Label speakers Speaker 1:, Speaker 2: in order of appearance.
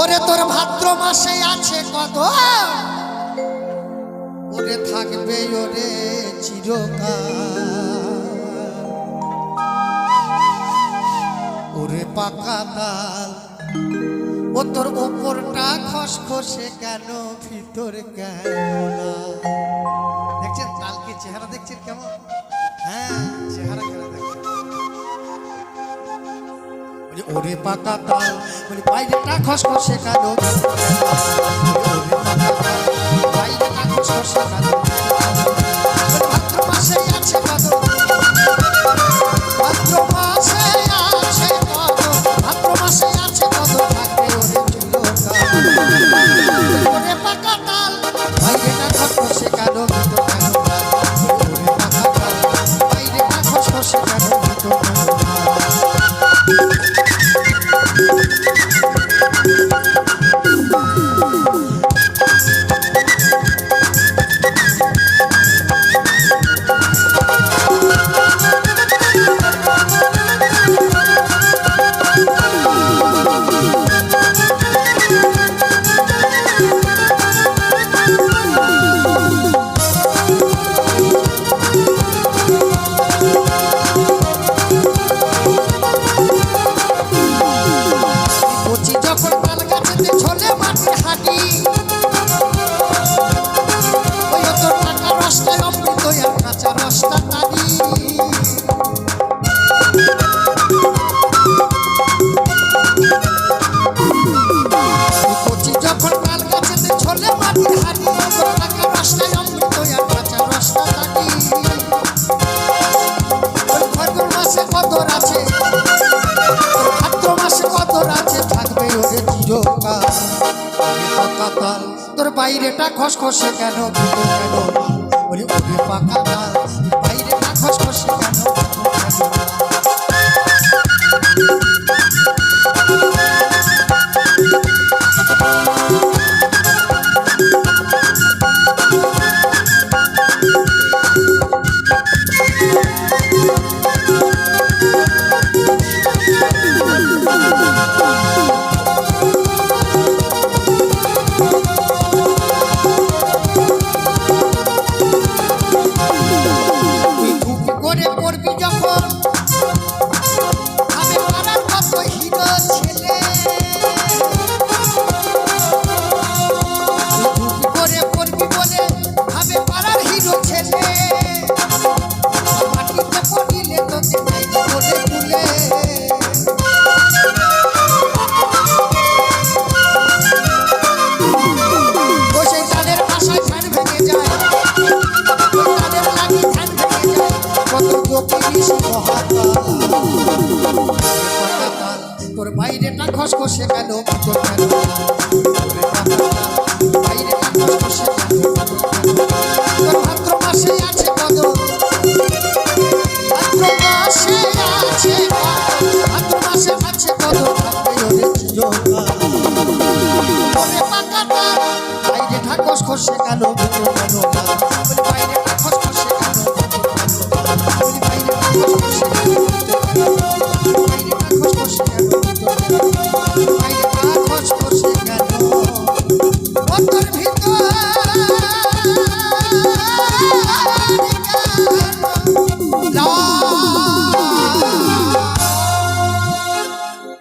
Speaker 1: ভাদ্র মাসে আছে কত? ওরে থাকবে ওরে চিরকাল। ওরে পাকা তাল, ও তোর ওপরটা খসখসে কেন, ভিতর কেন দেখছেন তালকে চেহারা দেখছেন কেমন? ওরে পাকা তাল। বলি বাইরেটা খসখসে কেন ওরে পাকা তাল তোর বাইরেটা খসখসে কেন কেন? বলি ওরে পাকা তাল তোর বাইরেটা খসখসে কেন ভিতর কেন বাইরেটা খসখসে কেন তোর ভাদ্র মাসে আছে কত ভাদ্র মাসে আছে ভাদ্র মাসে আছে কত থাকবে ওরে চিরকাল। ওরে পাকা তাল বাইরে ঠাকস খসে কেন ভিতর কেন Música